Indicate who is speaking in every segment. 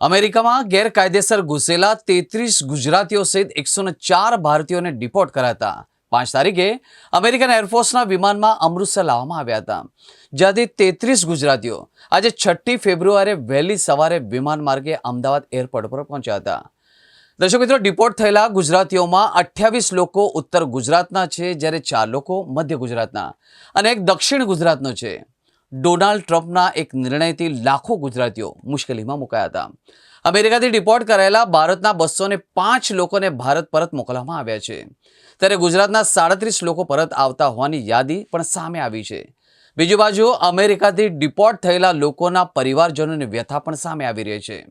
Speaker 1: અમેરિકામાં ગેરકાયદેસર ઘૂસેલા તેત્રીસ ગુજરાતીઓ સહિત એકસો ચાર ભારતીયોને ડિપોર્ટ કરાતા પાંચ તારીખે અમેરિકન એરફોર્સના વિમાનમાં અમૃતસર લાવવામાં આવ્યા હતા. જ્યાંથી તેત્રીસ ગુજરાતીઓ આજે છઠ્ઠી ફેબ્રુઆરીએ વહેલી સવારે વિમાન માર્ગે અમદાવાદ એરપોર્ટ પર પહોંચ્યા હતા. દર્શક મિત્રો, ડિપોર્ટ થયેલા ગુજરાતીઓમાં અઠ્યાવીસ લોકો ઉત્તર ગુજરાતના છે, જ્યારે ચાર લોકો મધ્ય ગુજરાતના અને એક દક્ષિણ ગુજરાતનો છે. ડોનાલ્ડ ટ્રમ્પના એક નિર્ણયથી લાખો ગુજરાતીઓ મુશ્કેલીમાં મુકાયા હતા. અમેરિકાથી ડિપોર્ટ કરાયેલા ભારતના બસો પાંચ લોકોને ભારત પરત મોકલવામાં આવ્યા છે. ત્યારે ગુજરાતના સાડત્રીસ લોકો પરત આવતા હોવાની યાદી પણ સામે આવી છે. બીજી બાજુ, અમેરિકાથી ડિપોર્ટ થયેલા લોકોના પરિવારજનોની વ્યથા પણ સામે આવી રહી છે.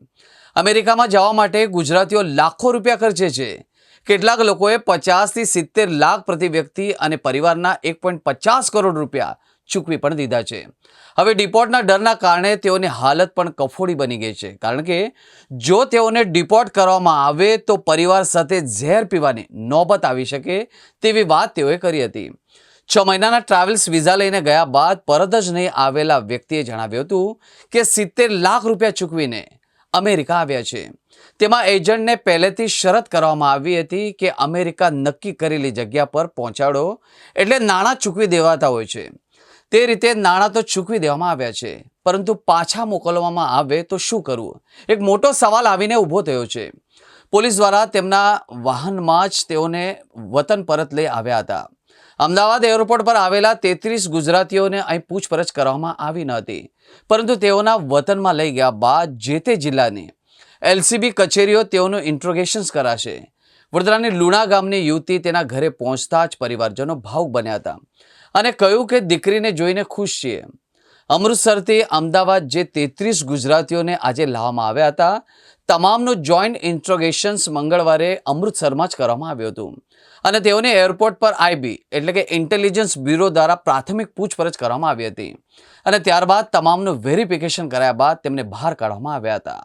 Speaker 1: અમેરિકામાં જવા માટે ગુજરાતીઓ લાખો રૂપિયા ખર્ચે છે. કેટલાક લોકોએ પચાસથી સિત્તેર લાખ પ્રતિ વ્યક્તિ અને પરિવારના એક પોઈન્ટ પચાસ કરોડ રૂપિયા ચૂકવી પણ દીધા છે. હવે ડિપોર્ટના ડરના કારણે તેઓની હાલત પણ કફોડી બની ગઈ છે. કારણ કે જો તેઓને ડિપોર્ટ કરવામાં આવે તો પરિવાર સાથે ઝેર પીવાની નોબત આવી શકે તેવી વાત તેઓએ કરી હતી. છ મહિનાના ટ્રાવેલ્સ વિઝા લઈને ગયા બાદ પરત જ નહીં આવેલા વ્યક્તિએ જણાવ્યું હતું કે સિત્તેર લાખ રૂપિયા ચૂકવીને અમેરિકા આવ્યા છે. તેમાં એજન્ટને પહેલેથી શરત કરવામાં આવી હતી કે અમેરિકા નક્કી કરેલી જગ્યા પર પહોંચાડો, એટલે નાણાં ચૂકવી દેવાતા હોય છે. તે રીતે નાણાં તો ચૂકવી દેવામાં આવ્યા છે, પરંતુ પાછા મોકલવામાં આવે તો શું કરવું? એક મોટો સવાલ આવીને ઊભો થયો છે. પોલીસ દ્વારા તેમના વાહનમાં જ તેઓને વતન પરત લઈ આવ્યા હતા. અમદાવાદ એરપોર્ટ પર આવેલા તેત્રીસ ગુજરાતીઓને અહીં પૂછપરછ કરવામાં આવી ન હતી, પરંતુ તેઓના વતનમાં લઈ ગયા બાદ જે તે જિલ્લાની એલસીબી કચેરીઓ તેઓનું ઇન્ટ્રોગેશન્સ કરાશે. વડોદરાની લુણા ગામની યુવતી તેના ઘરે પહોંચતા જ પરિવારજનો ભાવુક બન્યા હતા. અને કહ્યું કે દીકરીને જોઈને ખુશ છીએ. અમૃતસરથી અમદાવાદ જે તેત્રીસ ગુજરાતીઓને આજે લાવવામાં આવ્યા હતા, તમામનું જોઈન્ટ ઇન્ટ્રોગેશન્સ મંગળવારે અમૃતસરમાં જ કરવામાં આવ્યું હતું. અને તેઓને એરપોર્ટ પર આઈબી એટલે કે ઇન્ટેલિજન્સ બ્યુરો દ્વારા પ્રાથમિક પૂછપરછ કરવામાં આવી હતી. અને ત્યારબાદ તમામનું વેરિફિકેશન કર્યા બાદ તેમને બહાર કાઢવામાં આવ્યા હતા.